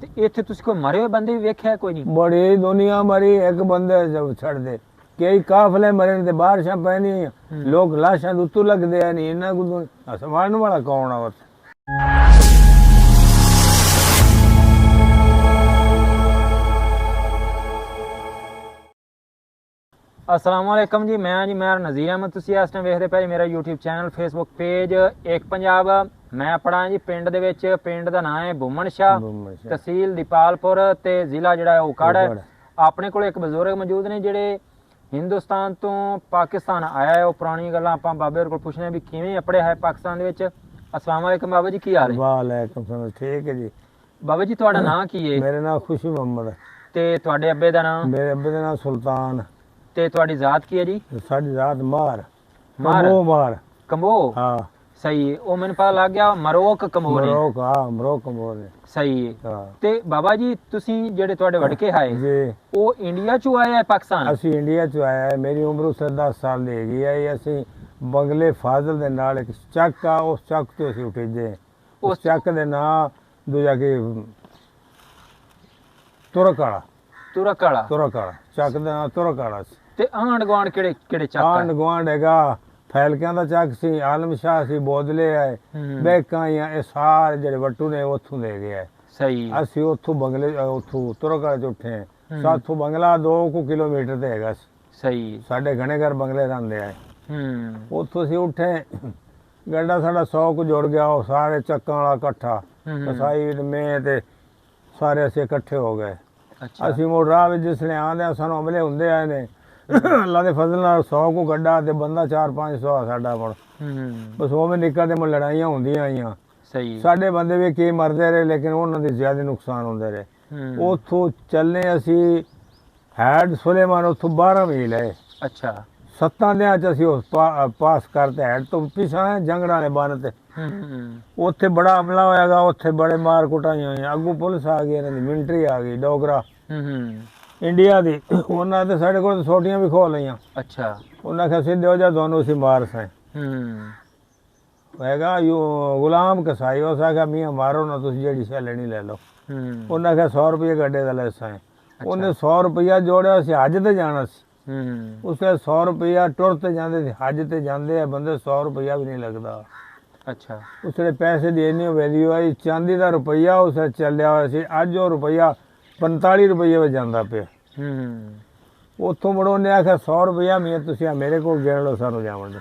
ਤੇ ਇੱਥੇ ਤੁਸੀਂ ਕੋਈ ਮਰੇ ਹੋਏ ਬੰਦੇ ਵੀ ਵੇਖਿਆ ਕੋਈ ਨਹੀਂ? ਬੜੀ ਦੁਨੀਆ ਮਰੀ ਇੱਕ ਬੰਦੇ ਜਬ ਛੱਡ ਦੇ। ਕਈ ਕਾਫਲੇ ਮਰੇ ਨੇ ਤੇ ਬਾਰਿਸ਼ਾਂ ਪੈਣੀਆਂ ਲੋਕ ਲਾਸ਼ਾਂ ਦੇ ਉੱਤੋਂ ਲੱਗਦੇ ਆ ਨਹੀਂ ਇਹਨਾਂ ਕੋਲ ਅਸਮਾਨ ਵਾਲਾ ਕੌਣ ਆ ਉੱਥੇ? ਅਸਲਾਮ ਵਾਲੇਕਮ ਜੀ ਮੈਂ ਜੀ ਮੈਂ ਨਜ਼ੀਰ ਅਹਿਮਦ। ਤੁਸੀਂ ਇਸ ਟਾਈਮ ਵੇਖਦੇ ਪਏ ਮੇਰਾ YouTube ਚੈਨਲ Facebook ਪੇਜ ਇੱਕ ਪੰਜਾਬ। ਮੈਂ ਪੜਾਂ ਜੀ ਪਿੰਡ ਦੇ ਵਿੱਚ ਪਿੰਡ ਦਾ ਨਾਮ ਹੈ ਸ਼ਾਹ। ਤਹਿਸੀਲ ਦੀਪਾਲਪੁਰ ਤੇ ਜ਼ਿਲ੍ਹਾ ਜਿਹੜਾ ਉਕਾੜਾ। ਹੈ। ਆਪਣੇ ਕੋਲ ਇੱਕ ਬਜ਼ੁਰਗ ਮੌਜੂਦ ਨੇ ਜਿਹੜੇ ਹਿੰਦੁਸਤਾਨ ਤੋਂ ਪਾਕਿਸਤਾਨ ਆਇਆ ਹੈ। ਉਹ ਪੁਰਾਣੀ ਗੱਲਾਂ ਆਪਾਂ ਬਾਬੇ ਹੋਰ ਕੋਲ ਪੁੱਛਣੇ ਆ ਵੀ ਕਿਵੇਂ ਅਪੜਿਆ ਹੈ ਪਾਕਿਸਤਾਨ ਦੇ ਵਿੱਚ। ਅਸਲਾਮ ਵਾਲੇਕਮ ਬਾਬਾ ਜੀ ਕੀ ਹਾਲ ਹੈ? ਵਾਲੇਕੁਮ ਸਲਾਮ ਠੀਕ ਹੈ ਜੀ। ਬਾਬਾ ਜੀ ਤੁਹਾਡਾ ਨਾਮ ਕੀ ਹੈ? ਮੇਰੇ ਨਾਲ ਖੁਸ਼ੀ ਮੁਹੰਮਦ ਹੈ। ਤੇ ਤੁਹਾਡੇ ਅੱਬੇ ਦਾ ਨਾਮ ਮੇਰੇ ਅੱਬੇ ਦਾ ਨਾਮ ਸੁਲਤਾਨ ਤੇ ਤੁਹਾਡੀ ਜ਼ਾਤ ਕੀ ਹੈ ਜੀ? ਸਾਡੀ ਰਾਤ ਮਾਰ ਮਾਰ? ਮਰੋ ਮਾਰ ਕੰਬੋ? ਹਾਂ। ਸਹੀ ਹੈ। ਉਹ ਮੈਨੂੰ ਪਤਾ ਲੱਗ ਗਿਆ ਮਰੋਕ ਨੇ ਮਰੋਕ ਹਾਂ ਮਰੋਕ ਮੋਰ ਸਹੀ ਹੈ। ਹਾਂ। ਤੇ ਬਾਬਾ ਜੀ ਤੁਸੀਂ ਜਿਹੜੇ ਤੁਹਾਡੇ ਵਡਕੇ ਆਏ ਜੀ। ਉਹ ਇੰਡੀਆ ਚੋਂ ਆਏ ਆ ਪਾਕਿਸਤਾਨ? ਅਸੀਂ ਇੰਡੀਆ ਚ ਆਇਆ ਹੈ ਮੇਰੀ ਉਮਰ ਉਸ 10 ਸਾਲ ਦੀ ਹੈਗੀ ਹੈ ਅਸੀਂ ਬੰਗਲੇ ਫਾਜ਼ਲ ਦੇ ਨਾਲ ਇੱਕ ਚੱਕ ਆ ਉਸ ਚੱਕ ਤੋਂ ਅਸੀਂ ਉਠੇਜੇ ਉਸ ਉਸ- ਚੱਕ ਦੇ ਨਾਂ ਦੂਜਾ ਕਿ? ਤੁਰਕਾਲਾ ਤੁਰਕ ਵਾਲਾ। ਤੁਰਕਾਲਾ ਚੱਕ ਦਾ ਤੁਰਕਾਲਾ ਤੇ ਆਂਡ ਗਵਾਂਡ ਕਿਹੜੇ ਕਿਹੜੇ ਚੱਕ ਆਂਡ ਗਵਾਂਡ ਹੈਗਾ ਫੈਲਕਿਆਂ ਦਾ ਚੱਕ ਸੀ ਆਲਮ ਸ਼ਾਹ ਸੀ ਬੋਦਲੇ ਆਏ। ਬੈਕਾਂ ਜਾਂ ਇਹ ਸਾਰੇ ਜਿਹੜੇ ਵੱਟੂ ਨੇ ਉੱਥੋਂ ਦੇ ਗਏ। ਸਹੀ। ਅਸੀਂ ਉੱਥੋਂ ਬੰਗਲੇ ਉੱਥੋਂ ਤੁਰਕਾਲਾ ਚ ਉੱਠੇ। ਸਾਥੋਂ ਬੰਗਲਾ 2 ਕੁ ਕਿਲੋਮੀਟਰ ਤੇ ਹੈਗਾ ਸਹੀ। ਸਾਡੇ ਘਣੇ ਘਰ ਬੰਗਲੇ ਰਹਿੰਦੇ ਆ। ਹੂੰ। ਉੱਥੋਂ ਅਸੀਂ ਉੱਠੇ ਗੱਡਾ ਸਾਡਾ 100 ਕੁ ਜੁੜ ਗਿਆ ਉਹ ਸਾਰੇ ਚੱਕਾਂ ਵਾਲਾ ਇਕੱਠਾ। ਕਸਾਈ ਮੈਂ ਤੇ ਸਾਰੇ ਅਸੀਂ ਇਕੱਠੇ ਹੋ ਗਏ। ਅਸੀਂ ਮੋੜ ਰਾਹ ਵਿੱਚ ਜਿਸ ਨੇ ਆਂਦੇ ਸਾਨੂੰ ਹਮਲੇ ਹੁੰਦੇ ਆਏ ਨੇ। ਅੱਲਾ ਦੇ ਫਜ਼ਲ ਨਾਲ 100 ਕੁ ਗੱਡਾ ਤੇ ਬੰਦਾ 4-500 ਆ ਸਾਡਾ ਕੋਲ ਹੂੰ ਬਸ ਉਹ ਵੀ ਨਿਕਲਦੇ ਮੋ ਲੜਾਈਆਂ ਹੁੰਦੀਆਂ ਆਈਆਂ। ਸਹੀ ਸਾਡੇ ਬੰਦੇ ਵੀ ਕੀ ਮਰਦੇ ਰਹੇ ਲੇਕਿਨ ਉਹਨਾਂ ਦੇ ਜ਼ਿਆਦਾ ਨੁਕਸਾਨ ਹੁੰਦੇ ਰਹੇ। ਉੱਥੋਂ ਚੱਲੇ ਅਸੀਂ ਹੈਡ ਸੁਲੇਮਾਨ ਉੱਥੋਂ 12 ਮੀਲ ਹੈ। ਅੱਛਾ। ਸੱਤਾਂ ਦਿਨਾਂ ਚ ਅਸੀਂ ਉਸ ਪਾਸ ਕਰਤੇ ਹੈਡ ਤੋਂ ਪਿਛਾਂ ਜੰਗੜਾਂ ਦੇ ਬੰਨ ਤੇ। ਉੱਥੇ ਬੜਾ ਹਮਲਾ ਹੋਇਆਗਾ ਉੱਥੇ ਬੜੇ ਮਾਰ ਕੁਟਾਈਆਂ ਹੋਈਆਂ। ਅੱਗੋਂ ਪੁਲਿਸ ਆ ਗਈ ਇਹਨਾਂ ਦੀ ਮਿਲਟਰੀ ਆ ਗਈ ਡੋਗਰਾ। ਹੂੰ। ਇੰਡੀਆ ਦੀ। ਉਹਨਾਂ ਤੇ ਸਾਡੇ ਕੋਲ ਛੋਟੀਆਂ ਵੀ ਖੋਲ ਲਈਆਂ। ਅੱਛਾ। ਉਹਨਾਂ ਕਿਹਾ ਸਿੱਧੇ ਹੋ ਜਾ ਦੋਨੋਂ ਅਸੀਂ ਮਾਰ ਸਾਂ ਹੂੰ। ਹੈਗਾ ਯੋ ਗੁਲਾਮ ਕਸਾਈ ਹੋ ਸਕਾ ਮੀਆਂ ਮਾਰੋ ਨਾ ਤੁਸੀਂ ਜਿਹੜੀ ਸ਼ੈ ਲੈਣੀ ਲੈ ਲਓ। ਹੂੰ। ਉਹਨਾਂ ਕਿਹਾ 100 ਰੁਪਏ ਗੱਡੇ ਦਾ ਲੈ ਸਾਂ ਉਹਨੇ 100 ਰੁਪਇਆ ਜੋੜਿਆ ਸੀ ਹੱਜ ਤੇ ਜਾਣਾ ਸੀ। ਹੂੰ। ਉਸੇ 100 ਰੁਪਇਆ ਟੁਰ ਤੇ ਜਾਂਦੇ ਸੀ ਹੱਜ ਤੇ ਜਾਂਦੇ ਆ ਬੰਦੇ 100 ਰੁਪਇਆ ਵੀ ਨਹੀਂ ਲੱਗਦਾ। ਅੱਛਾ। ਉਸਦੇ ਪੈਸੇ ਦੀ ਇੰਨੀ ਵੈਲਿਊ ਆਈ ਚਾਂਦੀ ਦਾ ਰੁਪਈਆ ਉਸੇ ਚੱਲਿਆ ਹੋਇਆ ਸੀ ਅੱਜ ਉਹ ਰੁਪਈਆ 45 ਰੁਪਏ ਵਿੱਚ ਜਾਂਦਾ ਪਿਆ। ਹੂੰ। ਉੱਥੋਂ ਮੁੜੋ ਨੇ ਆਖਿਆ 100 ਰੁਪਈਆ ਮੀਆਂ ਤੁਸੀਂ ਆ ਮੇਰੇ ਕੋਲ ਗਿਣ ਲਓ ਸਾਨੂੰ ਜਾਵਣ ਦੇ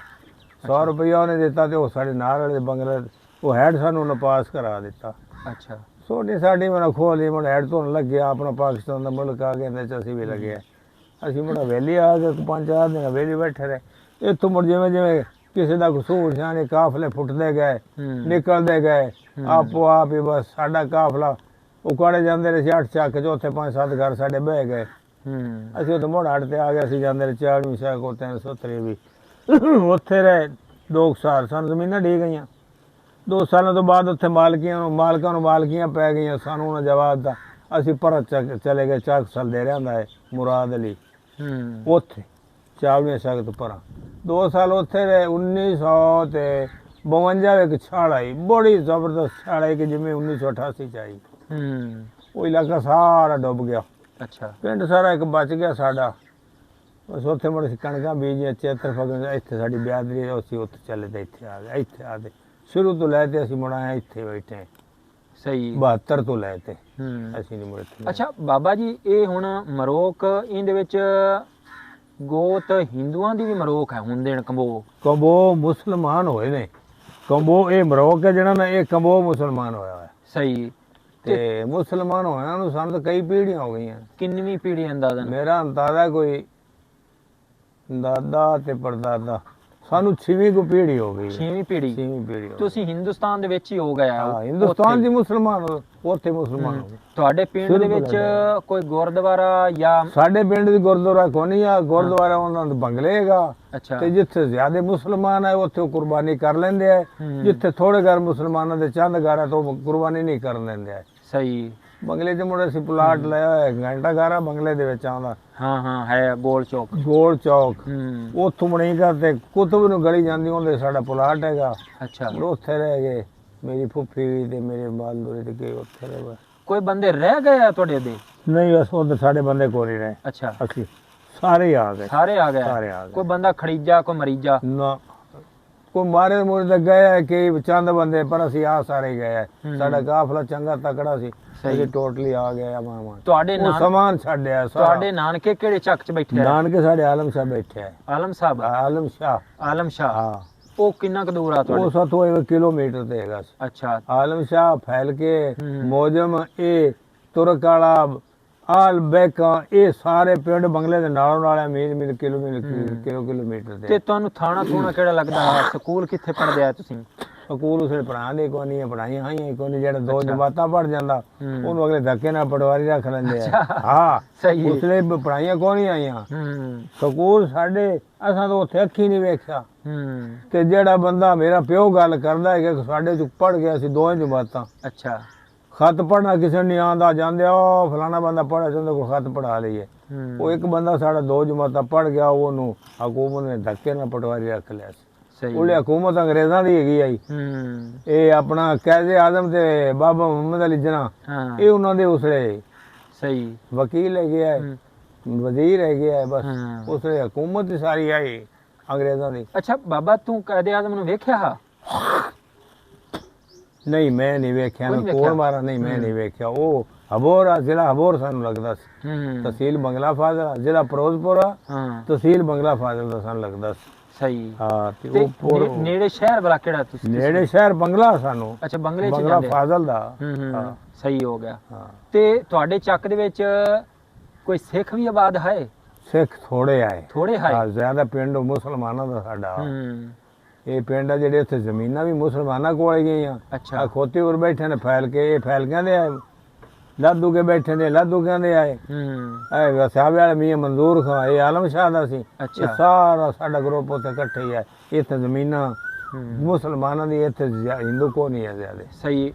100 ਰੁਪਈਆ ਉਹਨੇ ਦਿੱਤਾ ਤੇ ਉਹ ਸਾਡੇ ਨਾਲ ਵਾਲੇ ਬੰਗਲੇ ਉਹ ਹੈਡ ਸਾਨੂੰ ਉਹਨੇ ਪਾਸ ਕਰਾ ਦਿੱਤਾ। ਅੱਛਾ। ਸੋਡੀ ਸਾਡੀ ਮਨ ਖੋਲੀ ਮਨ ਹੈਡ ਤੋਂ ਲੱਗਿਆ ਆਪਣਾ ਪਾਕਿਸਤਾਨ ਦਾ ਮੁਲਕ ਆ ਗਿਆ ਤੇ ਅਸੀਂ ਵੀ ਲੱਗੇ ਅਸੀਂ ਮੁੰਡਾ ਵੇਲੀ ਆ ਗਏ ਪੰਜ ਚਾਰ ਦਿਨ ਵੇਲੀ ਬੈਠੇ ਰਹੇ। ਇੱਥੋਂ ਮੁੜ ਜਿਵੇਂ ਜਿਵੇਂ ਕਿਸੇ ਦਾ ਕਸੂਰ ਜਾਣੇ ਕਾਫਲੇ ਫੁੱਟਦੇ ਗਏ ਨਿਕਲਦੇ ਗਏ। ਆਪੋ ਆਪ ਹੀ ਬਸ ਸਾਡਾ ਕਾਫਲਾ ਉਕਾੜੇ ਜਾਂਦੇ ਰਹੇ ਸੀ ਅੱਠ ਚੱਕ ਚ ਉੱਥੇ ਪੰਜ ਸੱਤ ਘਰ ਸਾਡੇ ਬਹਿ ਗਏ। ਹੂੰ। ਅਸੀਂ ਉੱਥੇ ਮੋੜ ਹੱਟ ਤੇ ਆ ਗਏ ਅਸੀਂ ਜਾਂਦੇ ਰਹੇ ਚਾਰਵੀਂ ਸਾਲ ਕੋ ਤਿੰਨ ਸੌ ਤਰੇ ਵੀ। ਉੱਥੇ ਰਹੇ ਦੋ ਕੁ ਸਾਲ ਸਾਨੂੰ ਜ਼ਮੀਨਾਂ ਡੇ ਗਈਆਂ। ਦੋ ਸਾਲਾਂ ਤੋਂ ਬਾਅਦ ਉੱਥੇ ਮਾਲਕੀਆਂ ਨੂੰ ਮਾਲਕਾਂ ਨੂੰ ਮਾਲਕੀਆਂ ਪੈ ਗਈਆਂ ਸਾਨੂੰ ਉਹਨਾਂ ਜਵਾਬ ਦਾ ਅਸੀਂ ਪਰਤ ਚਲੇ ਗਏ ਚੱਕ ਸਾਲ ਦੇ ਰਹਿੰਦਾ ਹੈ ਮੁਰਾਦ ਅਲੀ ਹੂੰ। ਉੱਥੇ ਚਾਰਵੀਂ ਸਾਲ ਤੋਂ ਪਰਾਂ। ਦੋ ਸਾਲ ਉੱਥੇ ਰਹੇ 1900 ਤੇ 52 ਵਿੱਚ ਛਾਲ ਆਈ। ਬੜੀ ਜ਼ਬਰਦਸਤ ਛਾਲ ਆਈ ਕਿ ਜਿਵੇਂ 1988 ਚ ਆਈ। ਹੂੰ। ਉਹ ਇਲਾਕਾ ਸਾਰਾ ਡੁੱਬ ਗਿਆ। ਅੱਛਾ। ਪਿੰਡ ਸਾਰਾ ਇੱਕ ਬਚ ਗਿਆ ਸਾਡਾ। ਬਸ ਉੱਥੇ ਮੁੜ ਅਸੀਂ ਕਣਕਾਂ ਬੀਜੀਆਂ ਚੇਤਰ ਫਗਨ ਇੱਥੇ ਸਾਡੀ ਬਿਆਦਰੀ ਅਸੀਂ ਉੱਥੇ ਚੱਲੇ ਤੇ ਇੱਥੇ ਆ ਗਏ ਇੱਥੇ ਆ ਗਏ ਸ਼ੁਰੂ ਤੋਂ ਲੈ ਤੇ ਅਸੀਂ ਮੁੜਾਇਆ ਇੱਥੇ ਬੈਠੇ। ਸਹੀ। 72 ਤੋਂ ਲੈ ਤੇ ਹੂੰ। ਅਸੀਂ ਨਹੀਂ ਮੁੜੇ ਅੱਛਾ ਬਾਬਾ ਜੀ ਇਹ ਹੁਣ ਮਰੋਕ ਇਹਦੇ ਵਿੱਚ ਗੋਤ ਹਿੰਦੂਆਂ ਦੀ ਵੀ ਮਰੋਕ ਹੈ ਹੁਣ ਦੇਣ ਕੰਬੋ। ਕੰਬੋ ਮੁਸਲਮਾਨ ਹੋਏ ਨੇ। ਕੰਬੋ ਇਹ ਮਰੋਕ ਹੈ ਜਿਹੜਾ ਨਾ ਇਹ ਕੰਬੋ ਮੁਸਲਮਾਨ ਹੋਇਆ ਹੈ ਸਹੀ। ਤੇ ਮੁਸਲਮਾਨ ਹੋਇਆ ਨੂੰ ਸਾਨੂੰ ਤਾਂ ਕਈ ਪੀੜ੍ਹੀਆਂ ਹੋ ਗਈਆਂ। ਕਿੰਨਵੀਂ ਪੀੜ੍ਹੀ ਅੰਦਾਜ਼ਾ ਮੇਰਾ ਅੰਦਾਜ਼ਾ ਕੋਈ ਦਾਦਾ ਤੇ ਪੜਦਾਦਾ ਸਾਨੂੰ ਛੇਵੀਂ ਕੋ ਪੀੜ੍ਹੀ ਹੋ ਗਈ। ਹੈ। ਛੇਵੀਂ ਪੀੜ੍ਹੀ? ਛੇਵੀਂ ਪੀੜ੍ਹੀ ਹੋ ਗਈ। ਤੁਸੀਂ ਹਿੰਦੁਸਤਾਨ ਦੇ ਵਿੱਚ ਹੀ ਹੋ ਗਿਆ ਹਾਂ ਹਿੰਦੁਸਤਾਨ ਦੀ ਮੁਸਲਮਾਨ ਹੋ- ਉੱਥੇ ਮੁਸਲਮਾਨ ਹੋ ਗਏ। ਤੁਹਾਡੇ ਪਿੰਡ ਸ਼ੁਰੂ ਦੇ ਤੋਂ ਵਿੱਚ ਲੈ ਕੋਈ ਗੁਰਦੁਆਰਾ ਜਾਂ ਸਾਡੇ ਪਿੰਡ ਦੀ ਗੁਰਦੁਆਰਾ ਕੋਨੀ ਆ ਗੁਰਦੁਆਰਾ ਉਹਨਾਂ ਦਾ ਬੰਗਲੇ ਹੈਗਾ। ਅੱਛਾ। ਤੇ ਜਿੱਥੇ ਜ਼ਿਆਦਾ ਮੁਸਲਮਾਨ ਹੈ ਉੱਥੇ ਉਹ ਕੁਰਬਾਨੀ ਕਰ ਲੈਂਦੇ ਆ। ਹੂੰ। ਜਿੱਥੇ ਥੋੜੇ ਘਰ ਮੁਸਲਮਾਨਾਂ ਦੇ ਚੰਦ ਘਰ ਹੈ ਤਾਂ ਉਹ ਕੁਰਬਾਨੀ ਨਹੀਂ ਕਰਨ ਦਿੰਦੇ ਆ। ਸਹੀ। ਬੰਗਲੇ 'ਚ ਮੁੰਡੇ ਸੀ ਪਲਾਟ ਲਿਆ ਹੋਇਆ ਘੰਟਾ ਘਰ ਬੰਗਲੇ ਦੇ ਵਿੱਚ ਆਉਂਦਾ। ਹਾਂ ਹਾਂ ਹੈ ਗੋਲ ਚੌਕ। ਗੋਲ ਚੌਕ। ਹੂੰ। ਉੱਥੋਂ ਮਣੀ ਕਰਦੇ ਕੁਤਬ ਨੂੰ ਗਲੀ ਜਾਂਦੀ ਉਹਦੇ ਸਾਡਾ ਪਲਾਟ ਹੈਗਾ। ਅੱਛਾ। ਮੁੜ ਉੱਥੇ ਰਹਿ ਗਏ। ਮੇਰੀ ਫੁੱਫੀ ਤੇ ਮੇਰੇ ਬਾਲਦੂਰੇ ਤੇ ਗਏ ਉੱਥੇ ਰਹੇ ਕੋਈ ਬੰਦੇ ਰਹਿ ਗਏ ਆ ਤੁਹਾਡੇ ਦੇ ਨਹੀਂ ਬਸ ਉਧਰ ਸਾਡੇ ਬੰਦੇ ਕੋਲ ਹੀ ਰਹੇ। ਅੱਛਾ। ਅਸੀਂ ਸਾਰੇ ਹੀ ਆ ਗਏ। ਸਾਰੇ ਆ ਗਏ? ਸਾਰੇ ਆ ਗਏ। ਕੋਈ ਬੰਦਾ ਖੜੀਜਾ ਕੋਈ ਮਰੀਜਾ? ਨਾ। ਕੋਈ ਮਾਰੇ ਮੂਰੇ ਤਾਂ ਗਏ ਕਿ ਚੰਦ ਬੰਦੇ ਪਰ ਅਸੀਂ ਆ ਸਾਰੇ ਗਏ। ਸਾਡਾ ਕਾਫਲਾ ਚੰਗਾ ਤਕੜਾ ਸੀ। ਅਸੀਂ ਟੋਟਲੀ ਆ ਗਏ ਆ ਮਾਮਾ ਤੁਹਾਡੇ ਉਹ ਨਾਨ ਸਮਾਨ ਛੱਡਿਆ ਸਾਰਾ। ਤੁਹਾਡੇ ਨਾਨਕੇ ਕਿਹੜੇ ਚੱਕ 'ਚ ਬੈਠੇ ਆ? ਨਾਨਕੇ ਸਾਡੇ ਆਲਮ ਸ਼ਾਹ ਬੈਠੇ ਆ। ਆਲਮ ਸਾਹਿਬ ਆਲਮ ਸ਼ਾਹ। ਆਲਮ ਸ਼ਾਹ। ਹਾਂ। ਉਹ ਕਿੰਨਾ ਕੁ ਦੂਰ ਆ ਉਹ ਤੁਹਾਡੇ ਸਤੋਂ ਇੱਕ ਕਿਲੋਮੀਟਰ ਤੇ ਹੈਗਾ ਸੀ। ਅੱਛਾ। ਆਲਮ ਸ਼ਾਹ ਫੈਲ ਕੇ। ਮੋਜਮ ਇਹ ਤੁਰਕ ਵਾਲਾ ਆਲ ਬੈਕਾ ਇਹ ਸਾਰੇ ਪਿੰਡ ਬੰਗਲੇ ਦੇ ਨਾਲੋਂ ਨਾਲ mile mile kilometre kilo kilometre ਤੇ। ਤੇ ਤੁਹਾਨੂੰ ਥਾਣਾ ਥੂਣਾ ਕਿਹੜਾ ਲੱਗਦਾ? ਸਕੂਲ ਕਿੱਥੇ ਪੜਦੇ ਆ ਤੁਸੀਂ? ਸਕੂਲ ਉਸੇ ਪੜਾਉਂਦੇ ਕੋਈ ਨਹੀਂ ਪੜਾਈਆਂ ਹਾਈਆਂ ਕੋਈ ਨਹੀਂ ਜਿਹੜਾ ਦੋ। ਜਮਾਤਾਂ ਪੜ ਜਾਂਦਾ ਹੂੰ। ਉਹਨੂੰ ਅਗਲੇ ਧੱਕੇ ਨਾਲ ਪਟਵਾਰੀ ਰੱਖ ਲੈਂਦੇ ਆ। ਹਾਂ ਸਹੀ ਹੈ। ਉਸਲੇ ਪੜਾਈਆਂ ਕੋਈ ਨਹੀਂ ਆਈਆਂ? ਹੂੰ। ਸਕੂਲ ਸਾਡੇ ਅਸਾਂ ਤਾਂ ਉੱਥੇ ਅੱਖੀ ਨਹੀਂ ਵੇਖਿਆ। ਹੂੰ। ਤੇ ਜਿਹੜਾ ਬੰਦਾ ਮੇਰਾ ਪਿਓ ਗੱਲ ਕਰਦਾ ਹੈ ਕਿ ਸਾਡੇ ਚ ਪੜ ਗਿਆ ਸੀ ਦੋਵੇਂ ਜਮਾਤਾਂ। ਅੱਛਾ। ਖਤ ਪੜਨਾ ਕਿਸੇ ਨੂੰ ਆਉਂਦਾ ਜਾਂਦੇ ਉਹ ਫਲਾਣਾ ਬੰਦਾ ਪੜਿਆ ਜਾਂਦਾ ਕੋਈ ਖਤ ਪੜਾ ਲਈਏ। ਉਹ ਇੱਕ ਬੰਦਾ ਸਾਡਾ ਦੋ ਜਮਾਤਾਂ ਪੜ ਗਿਆ ਉਹਨੂੰ ਹਕੂਮਤ ਨੇ ਧੱਕੇ ਨਾਲ ਪਟਵਾਰੀ ਰੱਖ ਲਿਆ ਸੀ। ਸਹੀ ਉਹਲੇ ਹਕੂਮਤ ਅੰਗਰੇਜ਼ਾਂ ਦੀ ਹੈਗੀ ਆਈ ਇਹ ਆਪਣਾ ਕਾਇਦੇ ਆਜ਼ਮ ਤੇ ਬਾਬਾ ਮੁਹੰਮਦ ਅਲੀ ਜਨਾ ਇਹ ਉਹਨਾਂ ਦੇ ਉਸਲੇ ਸਹੀ। ਵਕੀਲ ਹੈਗੇ ਆ ਵਜ਼ੀਰ ਹੈਗੇ ਆ ਬਸ। ਉਸਲੇ ਹਕੂਮਤ ਸਾਰੀ ਆਈ ਅੰਗਰੇਜ਼ਾਂ ਦੀ। ਅੱਛਾ ਬਾਬਾ ਤੂੰ ਕਾਇਦੇ ਆਜ਼ਮ ਨੂੰ ਵੇਖਿਆ ਹਾ? ਨਹੀਂ ਮੈਂ ਨਹੀਂ ਵੇਖਿਆ ਨਾ ਕੋਲ? ਮਾਰਾ ਨਹੀਂ ਮੈਂ ਨਹੀਂ ਵੇਖਿਆ। ਉਹ ਹਬੋਰ ਜ਼ਿਲ੍ਹਾ ਹਬੋਰ ਸਾਨੂੰ ਲੱਗਦਾ ਸੀ। ਤਹਿਸੀਲ ਬੰਗਲਾ ਫਾਜ਼ਲ ਜ਼ਿਲ੍ਹਾ ਫਿਰੋਜ਼ਪੁਰ ਤਹਿਸੀਲ ਬੰਗਲਾ ਫਾਜ਼ਲ ਦਾ ਸਾਨੂੰ ਲੱਗਦਾ ਸੀ। ਸਹੀ। ਹਾਂ ਤੇ ਉਹ ਨੇੜੇ ਸ਼ਹਿਰ ਵਾਲਾ ਕਿਹੜਾ ਤੁਸੀਂ ਨੇੜੇ ਸ਼ਹਿਰ ਬੰਗਲਾ ਸਾਨੂੰ। ਅੱਛਾ ਬੰਗਲੇ ਚ ਬੰਗਲਾ ਜਾਂਦੇ ਫਾਜ਼ਲ ਦਾ। ਹੂੰ ਸਹੀ ਹੋ ਗਿਆ। ਹਾਂ। ਤੇ ਤੁਹਾਡੇ ਚੱਕ ਦੇ ਵਿੱਚ ਕੋਈ ਸਿੱਖ ਵੀ ਆਬਾਦ ਹੈ? ਸਿੱਖ ਥੋੜੇ ਆਏ। ਥੋੜੇ ਹੈ? ਹਾਂ ਜ਼ਿਆਦਾ ਪਿੰਡ ਮੁਸਲਮਾਨਾਂ ਦਾ ਸਾਡਾ। ਹੂੰ। ਇਹ ਪਿੰਡ ਆ ਜਿਹੜੇ ਉੱਥੇ ਜ਼ਮੀਨਾਂ ਵੀ ਮੁਸਲਮਾਨਾਂ ਕੋਲ ਗਈਆਂ। ਅੱਛਾ। ਆ ਖੋਤੀ ਉਰ ਬੈਠੇ ਨੇ ਫੈਲ ਕੇ ਇਹ ਫੈਲ ਕਹਿੰਦੇ ਆਏ। ਲਾਦੂ ਕੇ ਬੈਠੇ ਨੇ ਲਾਦੂ ਕਹਿੰਦੇ ਆਏ। ਹੂੰ। ਇਹ ਵਸਾਵੇ ਵਾਲੇ ਮੀਆਂ ਮਨਜ਼ੂਰ ਖਾਂ ਇਹ ਆਲਮ ਸ਼ਾਹ ਦਾ ਸੀ। ਇਹ ਅੱਛਾ ਸਾਰਾ ਸਾਡਾ ਗਰੁੱਪ ਉੱਥੇ ਇਕੱਠੇ ਹੀ ਹੈ ਇੱਥੇ ਜ਼ਮੀਨਾਂ ਹੂੰ, ਮੁਸਲਮਾਨਾਂ ਦੀ ਇੱਥੇ ਜ਼ਿਆ- ਹਿੰਦੂ ਕੋ ਨਹੀਂ ਹੈ ਜ਼ਿਆਦਾ। ਸਹੀ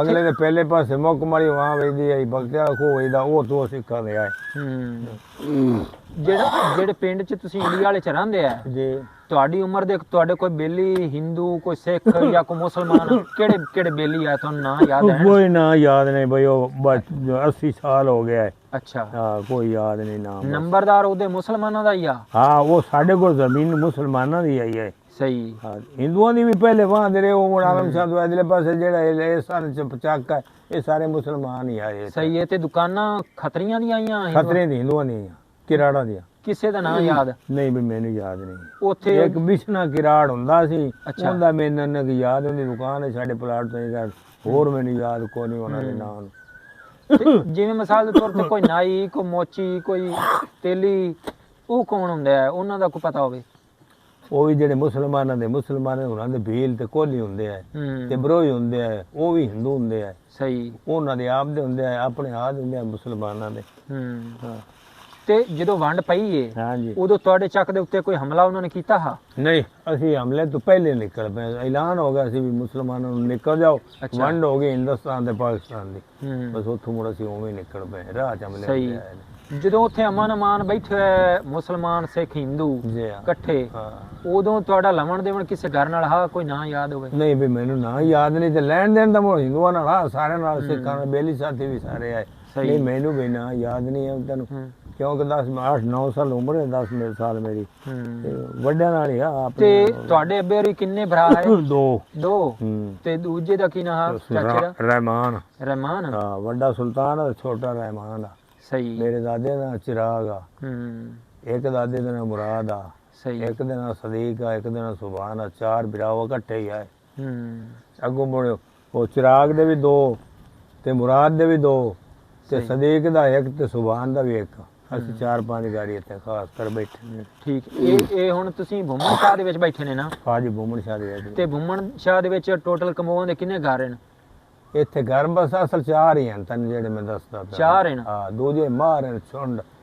ਅਗਲੇ ਉੱਥੇ ਦੇ ਪਹਿਲੇ ਪਾਸੇ ਮੁੱਕ ਮਾਰੀ ਵਾਂ ਵੇਦੀ ਆਈ ਬਗਤਿਆ ਖੋ ਵੇਦਾ ਉਹ ਤੋਂ ਸਿੱਖਾਂ ਦੇ ਆਏ। ਹੂੰ। ਜਿਹੜਾ ਜਿਹੜੇ ਪਿੰਡ 'ਚ ਤੁਸੀਂ ਇੰਡੀਆ ਵਾਲੇ 'ਚ ਰਹਿੰਦੇ ਆ ਜੀ। ਤੁਹਾਡੀ ਉਮਰ ਦੇ ਤੁਹਾਡੇ ਕੋਈ ਬੇਲੀ ਹਿੰਦੂ ਕੋਈ ਸਿੱਖ ਜਾਂ ਕੋਈ ਮੁਸਲਮਾਨ ਕਿਹੜੇ ਕਿਹੜੇ ਬੇਲੀ ਆ? ਤੁਹਾਨੂੰ ਨਾਂ ਯਾਦ ਹੈ? ਕੋਈ ਨਾ ਯਾਦ ਨਹੀਂ ਬਈ ਉਹ ਬਸ 80 ਸਾਲ ਹੋ ਗਿਆ ਹੈ। ਅੱਛਾ। ਹਾਂ ਕੋਈ ਯਾਦ ਨਹੀਂ ਨਾਮ ਨੰਬਰਦਾਰ ਉਹਦੇ ਮੁਸਲਮਾਨਾਂ ਦਾ ਹੀ ਆ? ਹਾਂ ਉਹ ਸਾਡੇ ਕੋਲ ਜ਼ਮੀਨ ਮੁਸਲਮਾਨਾਂ ਦੀ ਆਈ ਹੈ। ਸਹੀ। ਹਾਂ ਹਿੰਦੂਆਂ ਦੀ ਵੀ ਪਹਿਲੇ ਵਾਂਦੇ ਰਹੇ ਉਹ ਆਲਮ ਸ਼ਾਹ ਤੋਂ ਅਗਲੇ ਪਾਸੇ ਜਿਹੜਾ ਇਹ ਸਨ ਚ ਪਚਾਕ ਇਹ ਸਾਰੇ ਮੁਸਲਮਾਨ ਹੀ ਆਏ ਸਹੀ ਹੈ ਤੇ ਦੁਕਾਨਾਂ ਖਤਰੀਆਂ ਦੀਆਂ ਆਈਆਂ? ਖਤਰੇ ਦੀ ਹਿੰਦੂਆਂ ਦੀਆਂ ਕਿਰਾੜਾਂ ਦੀਆਂ ਕਿਸੇ ਦਾ ਨਾਂ ਯਾਦ? ਨਹੀਂ ਵੀ ਮੈਨੂੰ ਯਾਦ ਨਹੀਂ। ਉੱਥੇ ਇੱਕ ਬਿਸ਼ਨਾ ਕਿਰਾੜ ਹੁੰਦਾ ਸੀ। ਉਹਦਾ ਮੈਨੂੰ ਨਾ ਯਾਦ ਉਹਦੀ ਦੁਕਾਨ ਹੈ ਸਾਡੇ ਪਲਾਟ ਤੋਂ ਹੀ ਹੋਰ ਮੈਨੂੰ ਯਾਦ ਕੋਈ ਨਹੀਂ ਉਹਨਾਂ ਦੇ ਨਾਮ ਜਿਵੇਂ ਮਿਸਾਲ ਦੇ ਤੌਰ ਤੇ ਕੋਈ ਨਾਈ ਕੋਈ ਮੋਚੀ ਕੋਈ ਤੇਲੀ ਉਹ ਕੌਣ ਹੁੰਦਾ ਹੈ? ਉਹਨਾਂ ਦਾ ਕੋਈ ਪਤਾ ਹੋਵੇ? ਉਹ ਵੀ ਜਿਹੜੇ ਮੁਸਲਮਾਨਾਂ ਦੇ ਮੁਸਲਮਾਨਾਂ ਉਹਨਾਂ ਦੇ ਭੀਲ ਤੇ ਕੋਲੀ ਹੁੰਦੇ ਆ ਤੇ ਹੂੰ ਬਰੋਈ ਹੁੰਦੇ ਆ ਉਹ ਵੀ ਹਿੰਦੂ ਹੁੰਦੇ ਆ। ਸਹੀ। ਉਹਨਾਂ ਦੇ ਆਪ ਦੇ ਹੁੰਦੇ ਆ ਆਪਣੇ ਆਦ ਹੁੰਦੇ ਆ ਮੁਸਲਮਾਨਾਂ ਦੇ। ਹੂੰ। ਹਾਂ। ਤੇ ਜਦੋਂ ਵੰਡ ਪਈ ਏ ਹਾਂਜੀ। ਉਦੋਂ ਤੁਹਾਡੇ ਚੱਕ ਦੇ ਉੱਤੇ ਕੋਈ ਹਮਲਾ ਉਹਨਾਂ ਨੇ ਕੀਤਾ ਹਾ? ਨਹੀਂ ਅਸੀਂ ਹਮਲੇ ਤੋਂ ਪਹਿਲੇ ਨਿਕਲ ਪਏ ਐਲਾਨ ਹੋ ਗਿਆ ਸੀ ਵੀ ਮੁਸਲਮਾਨਾਂ ਨੂੰ ਨਿਕਲ ਜਾਓ। ਵੰਡ ਹੋ ਗਈ ਹਿੰਦੁਸਤਾਨ ਤੇ ਪਾਕਿਸਤਾਨ ਦੀ। ਬਸ ਉੱਥੋਂ ਮੁੜ ਅਸੀਂ ਉਵੇਂ ਨਿਕਲ ਪਏ ਰਾਹ ਚ ਹਮਲੇ ਸਹੀ। ਨੇ। ਜਦੋਂ ਉੱਥੇ ਅਮਨ ਅਮਾਨ ਬੈਠੇ ਮੁਸਲਮਾਨ ਸਿੱਖ ਹਿੰਦੂ। ਇਕੱਠੇ ਉਦੋਂ ਤੁਹਾਡਾ ਲਵਣ ਦੇਵਣ ਕਿਸੇ ਘਰ ਨਾਲ ਹਾ ਕੋਈ ਨਾਂ ਯਾਦ ਹੋਵੇ? ਨਹੀਂ ਵੀ ਮੈਨੂੰ ਨਾ ਯਾਦ ਨਹੀਂ ਤੇ ਲੈਣ ਦੇਣ ਦਾ ਮੋ ਹਿੰਦੂਆਂ ਨਾਲ ਆ ਸਾਰਿਆਂ ਨਾਲ ਸਿੱਖਾਂ ਨਾਲ ਬੇਲੀ ਸਾਥੀ ਵੀ ਸਾਰੇ ਆਏ। ਨਹੀਂ ਮੈਨੂੰ ਵੀ ਨਾ ਯਾਦ ਨਹੀਂ ਹੈ ਤੈਨੂੰ। ਹੂੰ। ਕਿਉਂਕਿ 10 8 9 ਸਾਲ ਉਮਰ ਹੈ 10 ਮੇਰੇ ਸਾਲ ਮੇਰੀ। ਤੇ ਵੱਡਿਆਂ ਨਾਲ ਹੀ ਆ ਤੇ ਆਪਣੇ ਤੁਹਾਡੇ ਅੱਬੇ ਹੋਰੀ ਕਿੰਨੇ ਭਰਾ ਹੈ? ਦੋ। ਦੋ? ਹੂੰ। ਤੇ ਦੂਜੇ ਦਾ ਕੀ ਨਾਮ ਚਾਚੇ ਦਾ? ਰਹਿਮਾਨ। ਰਹਿਮਾਨ? ਹਾਂ ਵੱਡਾ ਸੁਲਤਾਨ ਆ ਤੇ ਛੋਟਾ ਰਹਿਮਾਨ ਆ। ਸਹੀ। ਮੇਰੇ ਦਾਦੇ ਦਾ ਚਿਰਾਗ ਆ। ਹੂੰ। ਇੱਕ ਦਾਦੇ ਦਾ ਨਾਂ ਮੁਰਾਦ ਆ। ਸਹੀ। ਇੱਕ ਦਾ ਨਾਂ ਸਦੀਕ ਆ ਇੱਕ ਦਾ ਨਾਂ ਸੁਭਾਨ ਆ। ਚਾਰ ਭਰਾਵਾ ਇਕੱਠੇ ਹੀ ਆਏ ਹੂੰ। ਅੱਗੋਂ ਮੁੜਿਓ ਉਹ ਚਿਰਾਗ ਦੇ ਵੀ ਦੋ ਤੇ ਮੁਰਾਦ ਦੇ ਵੀ ਦੋ ਤੇ। ਸਦੀਕ ਦਾ ਇੱਕ ਤੇ ਸੁਭਾਨ ਦਾ ਵੀ ਇੱਕ। ਅਸੀਂ ਚਾਰ ਪੰਜ ਗਾੜੀ ਇੱਥੇ ਖਾਸ ਕਰ ਬੈਠੇ ਨੇ। ਠੀਕ। ਇਹ ਇਹ ਹੁਣ ਤੁਸੀਂ ਭੁੰਮਣ ਸ਼ਾਹ ਦੇ ਵਿੱਚ ਬੈਠੇ ਨੇ ਨਾ? ਹਾਜੀ ਬੁਮਣ ਸ਼ਾਹ ਦੇ ਵਿੱਚ। ਤੇ ਭੁੰਮਣ ਸ਼ਾਹ ਦੇ ਵਿੱਚ ਟੋਟਲ ਕਮਾਉਣ ਦੇ ਕਿੰਨੇ ਘਰ ਹਨ? ਇੱਥੇ ਘਰ ਬਸ ਅਸਲ ਚਾਰ ਹੀ ਹਨ ਤਨ ਜਿਹੜੇ ਮੈਂ ਦੱਸਦਾ ਪਿਆ। ਚਾਰ ਹਨ? ਹਾਂ ਦੂਜੇ ਮਾਰ ਹਨ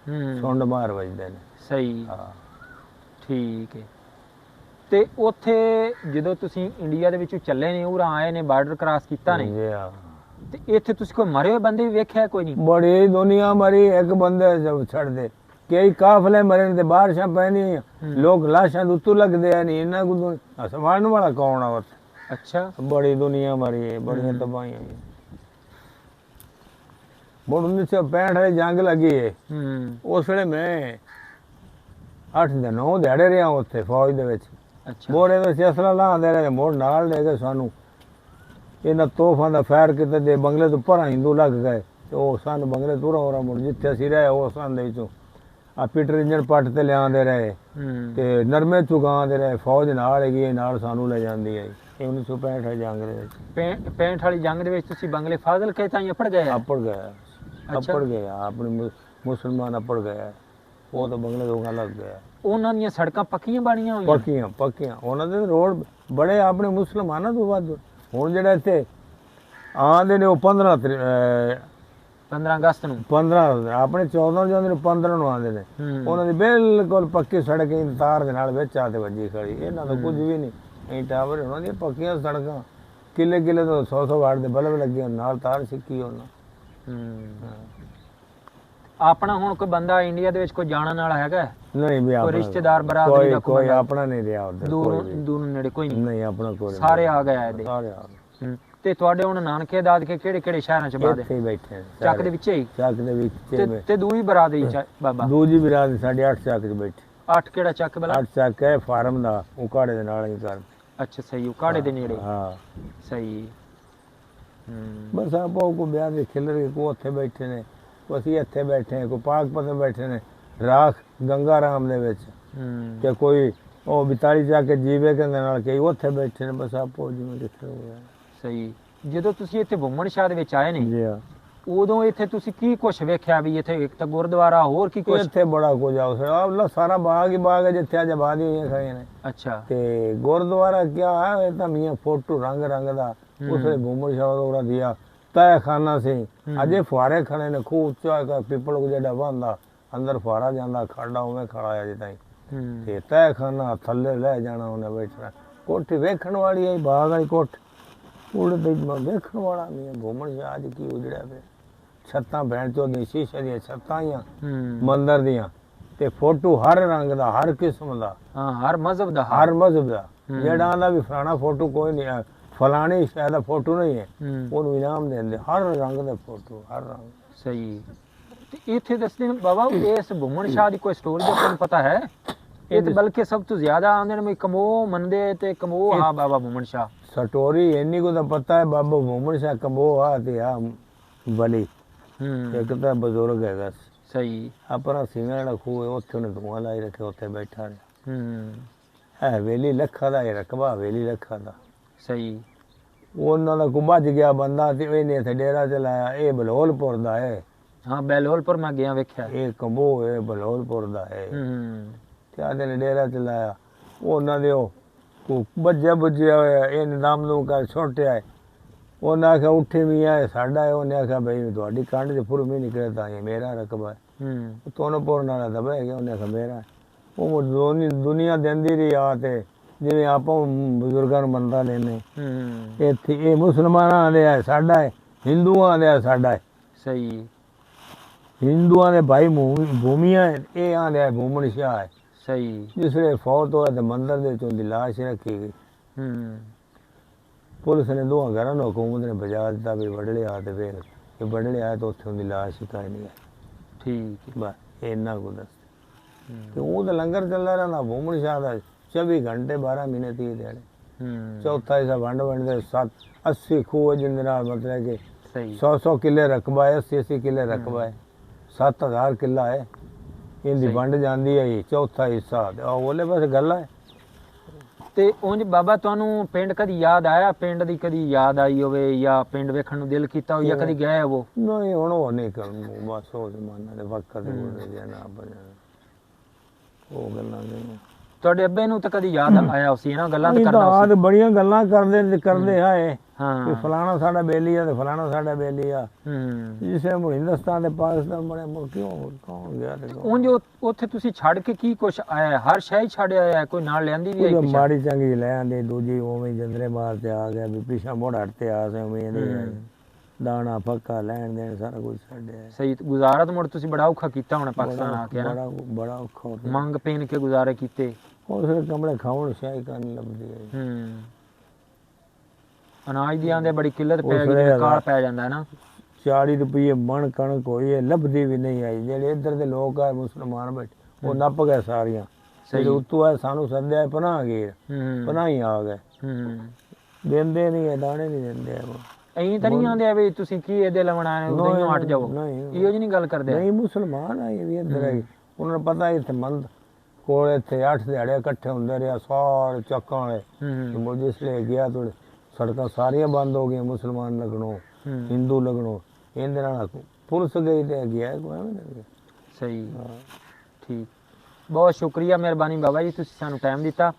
ਹੂੰ। ਛੁੰਡ ਮਾਰ ਵੱਜਦੇ ਨੇ। ਸਹੀ। ਹਾਂ। ਠੀਕ ਹੈ। ਤੇ ਉੱਥੇ ਜਦੋਂ ਤੁਸੀਂ ਇੰਡੀਆ ਦੇ ਵਿੱਚੋਂ ਚੱਲੇ ਨੇ ਉਰਾਂ ਆਏ ਨੇ ਬਾਰਡਰ ਕ੍ਰਾਸ ਕੀਤਾ ਨੇ? ਜੀ ਹਾਂ। ਤੇ ਇੱਥੇ ਤੁਸੀਂ ਕੋਈ ਮਰੇ ਹੋਏ ਬੰਦੇ ਵੀ ਵੇਖਿਆ ਕੋਈ ਨਹੀਂ? ਬੜੀ ਦੁਨੀਆ ਮਰੀ ਇੱਕ ਬੰਦੇ ਜਬ ਛੱਡ ਦੇ। ਕਈ ਕਾਫਲੇ ਮਰੇ ਨੇ ਤੇ ਬਾਰਿਸ਼ਾਂ ਪੈਣੀਆਂ ਹੂੰ। ਲੋਕ ਲਾਸ਼ਾਂ ਦੇ ਉੱਤੋਂ ਲੱਗਦੇ ਆ ਨਹੀਂ ਇਹਨਾਂ ਕੋ ਸਮਾਨ ਵਾਲਾ ਕੌਣ ਆ ਉੱਥੇ? ਅੱਛਾ। ਬੜੀ ਦੁਨੀਆ ਮਰੀ ਹੈ ਬੜੀਆਂ ਤਬਾਹੀਆਂ ਹੋਈਆਂ। ਮੁੜ 1965 ਵਾਲੀ ਜੰਗ ਲੱਗੀ ਹੂੰ। ਉਸ ਵੇਲੇ ਮੈਂ 8 ਦੇ 9 ਦਿਹਾੜੇ ਰਿਹਾ ਉੱਥੇ ਫੌਜ ਦੇ ਵਿੱਚ। ਅੱਛਾ। ਮੋੜੇ ਵਿੱਚ ਅਸਲਾ ਲਾਉਂਦੇ ਰਹੇ ਮੋੜ ਨਾਲ ਲੈ ਕੇ ਸਾਨੂੰ ਇਹਨਾਂ ਤੋਹਫਾਂ ਦਾ ਫੈਰ ਕਿਤੇ ਦੇ ਬੰਗਲੇ ਤੋਂ ਪਰਾਂ ਹਿੰਦੂ ਲੱਗ ਗਏ ਤੇ ਉਹ ਸਾਨੂੰ ਬੰਗਲੇ ਤੋਂ ਹੋਰਾ ਮੁੜ ਜਿੱਥੇ ਅਸੀਂ ਰਹੇ ਉਹ ਸਾਨੂੰ ਦੇ ਵਿੱਚੋਂ। ਆ ਪੀਟਰ ਇੰਜਣ ਪੱਟ ਤੇ ਲਿਆਉਂਦੇ ਰਹੇ। ਤੇ ਨਰਮੇ ਚੁਗਾਉਂਦੇ ਰਹੇ ਫੌਜ ਨਾਲ ਹੈਗੀ ਨਾਲ ਸਾਨੂੰ ਲੈ ਜਾਂਦੀ ਹੈ ਇਹ 1965 ਜੰਗ ਦੇ ਵਿੱਚ। 65 ਵਾਲੀ ਜੰਗ ਦੇ ਵਿੱਚ ਤੁਸੀਂ ਬੰਗਲੇ ਫਾਜ਼ਲ ਕੇ ਤਾਂ ਅਪੜ ਗਏ? ਅਪੜ ਗਿਆ ਅਪੜ ਗਿਆ ਆਪਣੇ ਮੁਸਲਮਾਨ ਅਪੜ ਗਿਆ ਉਹ ਤਾਂ ਬੰਗਲੇ ਤੋਂ ਲੱਗ ਗਿਆ ਉਹਨਾਂ ਦੀਆਂ ਸੜਕਾਂ ਪੱਕੀਆਂ ਬਣੀਆਂ ਹੋਈਆਂ? ਪੱਕੀਆਂ ਪੱਕੀਆਂ। ਉਹਨਾਂ ਦੇ ਰੋਡ ਬੜੇ ਆਪਣੇ ਮੁਸਲਮਾਨਾਂ ਤੋਂ ਵੱਧ। ਹੁਣ ਜਿਹੜਾ ਇੱਥੇ ਆਂਦੇ ਨੇ ਉਹ 15 ਤਰੀ- ਅਹ 15 ਅਗਸਤ ਨੂੰ। 15 ਆਪਣੇ 14 ਨੂੰ ਜਾਂਦੇ ਨੇ 15 ਨੂੰ ਆਉਂਦੇ ਨੇ। ਉਹਨਾਂ ਦੀ ਬਿਲਕੁਲ ਪੱਕੀ ਸੜਕ ਹੀ ਤਾਰ ਦੇ ਨਾਲ ਵਿੱਚ ਆ ਤੇ ਵੱਜੀ ਖੜੀ। ਇਹਨਾਂ ਦਾ ਕੁਝ ਵੀ ਨਹੀਂ। ਇਹ ਟਾਵਰ ਉਹਨਾਂ ਦੀਆਂ ਪੱਕੀਆਂ ਸੜਕਾਂ। ਕਿੱਲੇ ਕਿੱਲੇ ਤੋਂ 100 100 ਵਾਟ ਦੇ ਬਲਬ ਲੱਗੇ ਨਾਲ ਤਾਰ ਸਿੱਕੀ ਉਹਨਾਂ ਆਪਣਾ ਹੁਣ ਕੋਈ ਬੰਦਾ ਇੰਡੀਆ ਦੇ ਵਿੱਚ ਕੋਈ ਜਾਣਨ ਵਾਲਾ ਹੈਗਾ? ਨਹੀਂ ਵੀ ਕੋਈ ਆਪਣਾ ਰਿਸ਼ਤੇਦਾਰ ਬਰਾਦਰੀ ਦਾ ਕੋਈ? ਆਪਣਾ ਨਹੀਂ ਰਿਹਾ ਉਧਰ ਦੂਰ। ਦੂਰ ਨੇੜੇ ਕੋਈ ਨਹੀਂ। ਨਹੀਂ ਆਪਣਾ ਕੋਈ। ਸਾਰੇ ਆ ਗਏ ਇਹਦੇ। ਸਾਰੇ ਆ ਗਏ। ਤੇ ਤੁਹਾਡੇ ਹੁਣ ਨਾਨਕੇ ਦਾਦਕੇ ਕਿਹੜੇ ਕਿਹੜੇ ਸ਼ਹਿਰਾਂ ਚ ਬਾਦੇ ਇੱਥੇ ਬੈਠੇ ਚੱਕ। ਦੇ ਵਿੱਚ ਹੀ? ਚੱਕ ਦੇ ਵਿੱਚ ਤੇ ਦੂਰੀ ਬਰਾਦਰੀ ਚ ਬਾਬਾ। ਦੂਜੀ ਵਿਰਾਦ ਸਾਡੇ 8 ਚੱਕ ਚ ਬੈਠੇ। ਅੱਠ ਕਿਹੜਾ ਚੱਕ ਬਲਾ 8 ਚੱਕ ਹੈ ਫਾਰਮ ਦਾ ਉਕਾੜੇ ਦੇ ਨਾਲ ਹੀ ਕਰ ਅੱਛਾ ਸਹੀ ਉਹ ਕਾੜੇ ਦੇ ਨੇੜੇ। ਹਾਂ। ਸਹੀ। ਹੂੰ। ਬਸ ਆਪੋ ਕੋ ਬਿਆਨ ਦੇ ਖਿਲਰ ਕੇ ਉੱਥੇ ਬੈਠੇ ਨੇ ਅਸੀਂ ਇੱਥੇ ਬੈਠੇ ਕੋ ਪਾਕ ਪਤੇ ਬੈਠੇ ਨੇ ਰਾਖ ਗੰਗਾ ਰਾਮ ਦੇ ਵਿੱਚ। ਹੂੰ। ਤੇ ਕੋਈ ਉਹ 42 ਜਾ ਕੇ ਜੀਵੇ ਕੇ ਨਾਲ ਕਈ ਉੱਥੇ ਬੈਠੇ ਨੇ ਬਸ ਆਪੋ ਜਿਵੇਂ ਲਿਖੇ ਹੋਇਆ ਸਹੀ। ਜਦੋਂ ਤੁਸੀਂ ਇੱਥੇ ਬੁੰਮਣ ਸ਼ਾਹ ਦੇ ਵਿੱਚ ਆਏ ਨੇ ਜੀ ਹਾਂ। ਉਦੋਂ ਇੱਥੇ ਤੁਸੀਂ ਕੀ ਕੁਛ ਵੇਖਿਆ ਵੀ ਇੱਥੇ ਇੱਕ ਤਾਂ ਗੁਰਦੁਆਰਾ ਹੋਰ ਕੀ ਕੁਛ? ਇੱਥੇ ਬੜਾ ਕੁਝ ਆ ਉਸ ਆਹ ਸਾਰਾ ਬਾਗ ਹੀ ਬਾਗ ਹੈ ਜਿੱਥੇ ਅੱਜ ਆਬਾਦੀ ਹੋਈਆਂ ਖੜੀਆਂ ਨੇ। ਅੱਛਾ। ਤੇ ਗੁਰਦੁਆਰਾ ਕਿਆ ਹੈ ਇਹ ਤਾਂ ਮੀਆਂ ਫੋਟੋ ਰੰਗ ਰੰਗ ਦਾ। ਹੂੰ। ਉਸੇ ਘੁੰਮਣ ਸ਼ਾਹ ਦਾ ਉਹਦਾ ਦਿਆ। ਤੈ ਖਾਨਾ ਸੀ। ਹੂੰ। ਅਜੇ ਫੁਆਰੇ ਖੜੇ ਨੇ ਖੂਬ ਉੱਚਾ ਪਿੱਪਲ ਕੋ ਜਿਹੜਾ ਬੰਦਾ ਅੰਦਰ ਫੁਆਰਾ ਜਾਂਦਾ ਖੜਾ ਉਵੇਂ ਖੜਾ ਤਾਈਂ ਹੂੰ। ਤੇ ਤੈ ਖਾਨਾ ਥੱਲੇ ਲੈ ਜਾਣਾ ਉਹਨੇ ਬੈਠਣਾ ਕੋਠੀ ਵੇਖਣ ਵਾਲੀ ਹੈ ਬਾਗ ਵਾਲੀ ਕੋਠ। ਉਹਦੇ ਤੇ ਵੇਖਣ ਵਾਲਾ ਮੀਆਂ ਘੁੰਮਣ ਅੱਜ ਕੀ ਉਜੜਿਆ ਪਿਆ। ਛੱਤਾਂ ਭੈਣ ਚੋਂ ਦੀ ਸ਼ੀਸ਼ੇ ਦੀਆਂ ਛੱਤਾਂ ਹੀ। ਆ ਮੰਦਰ ਦੀਆਂ। ਤੇ ਫੋਟੋ ਹਰ ਰੰਗ ਦਾ ਹਰ ਕਿਸਮ ਦਾ। ਹਾਂ ਹਰ ਮਜ਼ਹਬ ਦਾ ਹਰ ਮਜ਼ਹਬ ਦਾ। ਜਿਹੜਾ ਆਂਦਾ ਵੀ ਫਲਾਣਾ ਫੋਟੋ ਕੋਈ ਨਹੀਂ ਹੈ ਫਲਾਣੀ ਸ਼ਾਇਦ ਦਾ ਫੋਟੋ ਨਹੀਂ ਹੈ। ਹੂੰ। ਉਹਨੂੰ ਇਨਾਮ ਦਿੰਦੇ ਹਰ ਰੰਗ ਦਾ ਫੋਟੋ ਹਰ ਰੰਗ। ਸਹੀ। ਤੇ ਇੱਥੇ ਦੱਸਦੇ ਨੇ ਬਾਬਾ ਇਸ ਬੁੰਮਣ ਸ਼ਾਹ ਦੀ ਕੋਈ ਸਟੋਰੀ ਦਾ ਤੁਹਾਨੂੰ ਪਤਾ ਹੈ? ਇਹ ਤੇ ਬਲਕਿ ਸਭ ਤੋਂ ਜ਼ਿਆਦਾ ਆਉਂਦੇ ਨੇ ਵੀ ਕਮੋ ਮੰਨਦੇ ਤੇ ਕਮੋ ਹਾਂ ਬਾਬਾ ਬੁੰਮਣ ਸ਼ਾਹ। ਸਟੋਰੀ ਇੰਨੀ ਕੋ ਤਾਂ ਪਤਾ ਹੈ ਬਾਬਾ ਮੋਹਮਦ ਸ਼ਾਹ ਕੰਬੋ ਆ ਤੇ ਆ ਬਲੀ। ਹੂੰ। ਇੱਕ ਤਾਂ ਬਜ਼ੁਰਗ ਹੈਗਾ। ਸਹੀ। ਆਪਣਾ ਸਿੰਘਾਂ ਜਿਹੜਾ ਖੂਹ ਉੱਥੇ ਉਹਨੇ ਧੂਆਂ ਲਾਈ ਰੱਖਿਆ ਉੱਥੇ ਬੈਠਾ ਰਿਹਾ। ਹੂੰ। ਹੈ ਹਵੇਲੀ ਲੱਖਾਂ ਦਾ ਇਹ ਰਕਬਾ ਹਵੇਲੀ ਲੱਖਾਂ ਦਾ। ਸਹੀ। ਉਹਨਾਂ ਦਾ ਕੋ ਭੱਜ ਗਿਆ ਬੰਦਾ ਤੇ ਇਹਨੇ ਇੱਥੇ ਡੇਰਾ ਚਲਾਇਆ ਇਹ ਬਲੌਲਪੁਰ ਦਾ ਹੈ। ਹਾਂ ਬੈਲੋਲਪੁਰ ਮੈਂ ਗਿਆ ਵੇਖਿਆ। ਇਹ ਕੰਬੋ ਹੈ ਬਲੌਲਪੁਰ ਦਾ ਹੈ। ਹੂੰ ਤੇ ਆਦੇ ਨੇ ਡੇਰਾ ਚਲਾਇਆ ਉਹਨਾਂ ਦੇ ਉਹ ਕੋ ਬੱਜਿਆ ਬੁੱਝਿਆ ਹੋਇਆ ਇਹ ਨਿਜ਼ਾਮ ਨੂੰ ਕਰ ਛੋਟਿਆ ਹੈ। ਉਹਨਾਂ ਆਖਿਆ ਉੱਠੇ ਵੀ ਆਏ ਸਾਡਾ ਹੈ। ਉਹਨੇ ਆਖਿਆ ਬਈ ਤੁਹਾਡੀ ਕੰਡ ਦੇ ਫੁਰ ਵੀ ਨਿਕਲੇ ਤਾਂ ਇਹ ਮੇਰਾ ਰਕਬਾ ਹੈ। ਹੂੰ। ਤੋਨ ਪੁਰ ਨਾਲ ਦਬਾ ਗਿਆ ਉਹਨੇ ਆਖਿਆ ਮੇਰਾ। ਉਹ ਦੋਨੀ ਦੁਨੀਆ ਦਿੰਦੀ ਰਹੀ ਆ ਤੇ ਜਿਵੇਂ ਆਪਾਂ ਬਜ਼ੁਰਗਾਂ ਨੂੰ ਮੰਨਦਾ ਲੈਨੇ ਹੂੰ। ਇੱਥੇ ਇਹ ਮੁਸਲਮਾਨਾਂ ਦੇ ਹੈ ਸਾਡਾ ਹੈ। ਹਿੰਦੂਆਂ ਦੇ ਹੈ ਸਾਡਾ ਹੈ। ਸਹੀ ਹਿੰਦੂਆਂ ਦੇ ਭਾਈ ਭੂਮੀ- ਭੂਮੀਆਂ ਇਹ ਆਂਦੇ ਹੈ ਭੂਮਣ ਸ਼ਾਹ ਹੈ। ਸਹੀ। ਜਿਸਲੇ ਫੌਤ ਹੋਇਆ ਤੇ ਮੰਦਰ ਦੇ ਚੋਂ ਦੀ ਲਾਸ਼ ਰੱਖੀ ਗਈ। ਹੂੰ। ਪੁਲਿਸ ਨੇ ਦੋਹਾਂ ਘਰਾਂ ਨੂੰ ਹਕੂਮਤ ਨੇ ਬਜਾ ਦਿੱਤਾ ਵੀ ਵੜਲੇ ਆ ਤੇ ਫਿਰ ਇਹ ਵੜਲੇ ਆਇਆ ਤਾਂ ਉੱਥੇ ਉਹਦੀ ਲਾਸ਼ ਹੀ ਕਾਇ ਨਹੀਂ ਹੈ। ਠੀਕ ਹੈ। ਬਸ ਇੰਨਾ ਕੁ ਦੱਸ। ਤੇ ਉਹ ਤਾਂ ਲੰਗਰ ਚੱਲਦਾ ਰਹਿੰਦਾ ਭੂਮਣ ਸ਼ਾਹ ਦਾ 24 ਘੰਟੇ 12 ਮਹੀਨੇ 30 ਦਿਹਾੜੇ ਹੂੰ। ਚੌਥਾ ਹਿੱਸਾ ਵੰਡ ਵੰਡ ਦੇ 7 80 ਖੂਹ ਜਿੰਦੇ ਨਾਲ ਮਤਲਬ ਕਿ ਸਹੀ। 100 100 ਕਿੱਲੇ ਰਕਬਾ ਹੈ 80 80 ਕਿੱਲੇ ਰਕਬਾ ਹੈ। 7000 ਕਿੱਲਾ ਹੈ। ਇਹਦੀ। ਵੰਡ ਜਾਂਦੀ ਹੈ ਇਹ ਚੌਥਾ ਹਿੱਸਾ। ਤੇ ਉਹ ਉਹਲੇ ਪਾਸੇ ਗੱਲ ਹੈ। ਤੇ ਉਂਝ ਬਾਬਾ ਤੁਹਾਨੂੰ ਪਿੰਡ ਕਦੀ ਯਾਦ ਆਇਆ? ਪਿੰਡ ਦੀ ਕਦੀ ਯਾਦ ਆਈ ਹੋਵੇ ਜਾਂ ਪਿੰਡ ਵੇਖਣ ਨੂੰ ਦਿਲ ਕੀਤਾ ਹੋਵੇ ਜਾਂ ਕਦੀ ਗਏ ਹੋ ਨਹੀਂ ਹੁਣ ਉਹ ਨਹੀਂ ਕਰਨ ਬਸ ਉਹ ਜ਼ਮਾਨਾ ਦੇ ਵਕਤ ਦੇ ਬੋਲੇ ਜਾਣਾ ਬਣਾ ਉਹ ਗੱਲਾਂ ਨਹੀਂ ਤੁਹਾਡੇ ਅੱਬੇ ਨੂੰ ਤਾਂ ਕਦੀ ਯਾਦ ਆਇਆ ਸੀ ਇਹਨਾਂ ਗੱਲਾਂ ਤੇ ਕਰਦਾ ਸੀ। ਬੜੀਆਂ ਗੱਲਾਂ ਕਰਦੇ ਨੇ ਕਰਦੇ ਆਏ। ਹਾਂ। ਫਲਾਣਾ ਸਾਡਾ ਬੇਲੀ ਆ ਤੇ ਫਲਾਣਾ ਸਾਡਾ ਬੇਲੀ ਆ। ਹੂੰ। ਜਿਸੇ ਮੁੜ ਹਿੰਦੁਸਤਾਨ ਤੇ ਪਾਕਿਸਤਾਨ ਬੜੇ ਮੁੜ ਕਿਉਂ ਕੌਣ ਗਿਆ ਤੇ ਉਂਝ ਉੱਥੇ ਤੁਸੀਂ ਛੱਡ ਕੇ ਕੀ ਕੁਛ ਆਇਆ? ਹਰ ਸ਼ੈ ਹੀ ਛੱਡਿਆ ਆਇਆ ਕੋਈ ਨਾਲ ਲਿਆਂਦੀ ਵੀ ਹੈ ਮਾੜੀ ਚੰਗੀ ਲੈ ਆਂਦੇ ਦੂਜੀ ਉਵੇਂ ਜੰਦਰੇ ਮਾਰ ਤੇ ਆ ਗਿਆ ਵੀ ਪਿਛਾ ਮੋੜ ਹਟ ਤੇ ਆ ਸੇ ਉਵੇਂ ਇਹਦੇ। ਦਾਣਾ ਫੱਕਾ ਲੈਣ ਦੇਣ ਸਾਰਾ ਕੁਝ ਛੱਡਿਆ ਸਹੀ ਗੁਜ਼ਾਰਾ ਤਾਂ ਮੁੜ ਤੁਸੀਂ ਬੜਾ ਔਖਾ ਕੀਤਾ ਹੋਣਾ ਪਾਕਿਸਤਾਨ ਆ ਕੇ ਨਾ ਬੜਾ ਬੜਾ ਔਖਾ ਮੰਗ ਪੀਣ ਕੇ ਗੁਜ਼ਾਰੇ ਕੀਤੇ। ਉਸ ਕਮਲੇ ਖਾਉਣ ਸ਼ਾਹੀ ਕਰਨ ਲੱਭਦੀ ਹੈ ਹੂੰ। ਅਨਾਜ ਦੀ ਆਂਦੇ ਬੜੀ ਕਿੱਲਤ ਪੈ ਗਈ ਜਿਵੇਂ ਕਾਲ ਪੈ ਜਾਂਦਾ ਹੈ ਨਾ। 40 ਰੁਪਏ ਮਣ ਕਣਕ ਹੋਈ ਹੈ ਲੱਭਦੀ ਵੀ ਨਹੀਂ ਆਈ। ਜਿਹੜੇ ਇੱਧਰ ਦੇ ਲੋਕ ਆ ਮੁਸਲਮਾਨ ਬੈਠੇ ਉਹ ਨੱਪ ਗਏ ਸਾਰੀਆਂ। ਸਹੀ। ਉੱਤੋਂ ਆ ਸਾਨੂੰ ਸੱਦਿਆ ਪਨਾਹ ਗਏ। ਪਨਾਹ ਹੀ ਆ ਗਏ। ਦਿੰਦੇ ਨਹੀਂ ਇਹ ਦਾਣੇ ਨਹੀਂ ਦਿੰਦੇ। ਐਂ ਤਾਂ ਨਹੀਂ ਆਂਦੇ ਵੀ ਤੁਸੀਂ ਕੀ ਇਹਦੇ ਲਵਣਾ ਨੇ ਉਦੋਂ ਹੀ ਹਟ ਜਾਓ। ਇਹੋ ਜਿਹੀ ਨਹੀਂ ਗੱਲ ਕਰਦੇ। ਨਹੀਂ ਮੁਸਲਮਾਨ ਆ ਇਹ ਵੀ ਇੱਧਰ ਆਏ ਉਹਨਾਂ ਨੂੰ ਪਤਾ ਇੱਥੇ ਮੰਦ ਕੋਲ ਇੱਥੇ ਅੱਠ ਦਿਹਾੜੇ ਇਕੱਠੇ ਹੁੰਦੇ ਰਿਹਾ ਸਾਰੇ ਚੱਕਾਂ ਵਾਲੇ। ਹੂੰ। ਇਸ ਲਈ ਗਿਆ ਥੋੜੇ ਸੜਕਾਂ ਸਾਰੀਆਂ ਬੰਦ ਹੋ ਗਈਆਂ ਮੁਸਲਮਾਨ ਲੱਗਣੋਂ ਹਿੰਦੂ ਲੱਗਣੋਂ। ਇਹਦੇ ਨਾਲ ਪੁਲਿਸ ਗਈ ਤੇ ਗਿਆ ਕੋਈ ਨਹੀਂ। ਸਹੀ। ਠੀਕ। ਬਹੁਤ ਸ਼ੁਕਰੀਆ ਮਿਹਰਬਾਨੀ ਬਾਬਾ ਜੀ ਤੁਸੀਂ ਸਾਨੂੰ ਟਾਈਮ ਦਿੱਤਾ।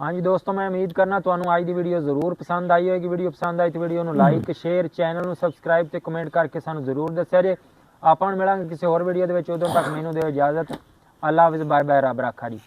ਹਾਂਜੀ ਦੋਸਤੋ ਮੈਂ ਉਮੀਦ ਕਰਨਾ ਤੁਹਾਨੂੰ ਅੱਜ ਦੀ ਵੀਡੀਓ ਜ਼ਰੂਰ ਪਸੰਦ ਆਈ ਹੋਵੇਗੀ ਵੀਡੀਓ ਪਸੰਦ ਆਈ ਤਾਂ ਵੀਡੀਓ ਨੂੰ ਲਾਈਕ ਸ਼ੇਅਰ ਚੈਨਲ ਨੂੰ ਸਬਸਕ੍ਰਾਈਬ ਤੇ ਕਮੈਂਟ ਕਰਕੇ ਸਾਨੂੰ ਜ਼ਰੂਰ ਦੱਸਿਆ ਜੇ। ਆਪਾਂ ਨੂੰ ਮਿਲਾਂਗੇ ਕਿਸੇ ਹੋਰ ਵੀਡੀਓ ਦੇ ਵਿੱਚ ਉਦੋਂ ਤੱਕ ਮੈਨੂੰ ਦਿਓ ਇਜਾਜ਼ਤ। ਅੱਲਾ ਹਾਫਿਜ਼ ਬਾਏ ਬਾਏ ਰੱਬ ਰਾਖਾ ਜੀ।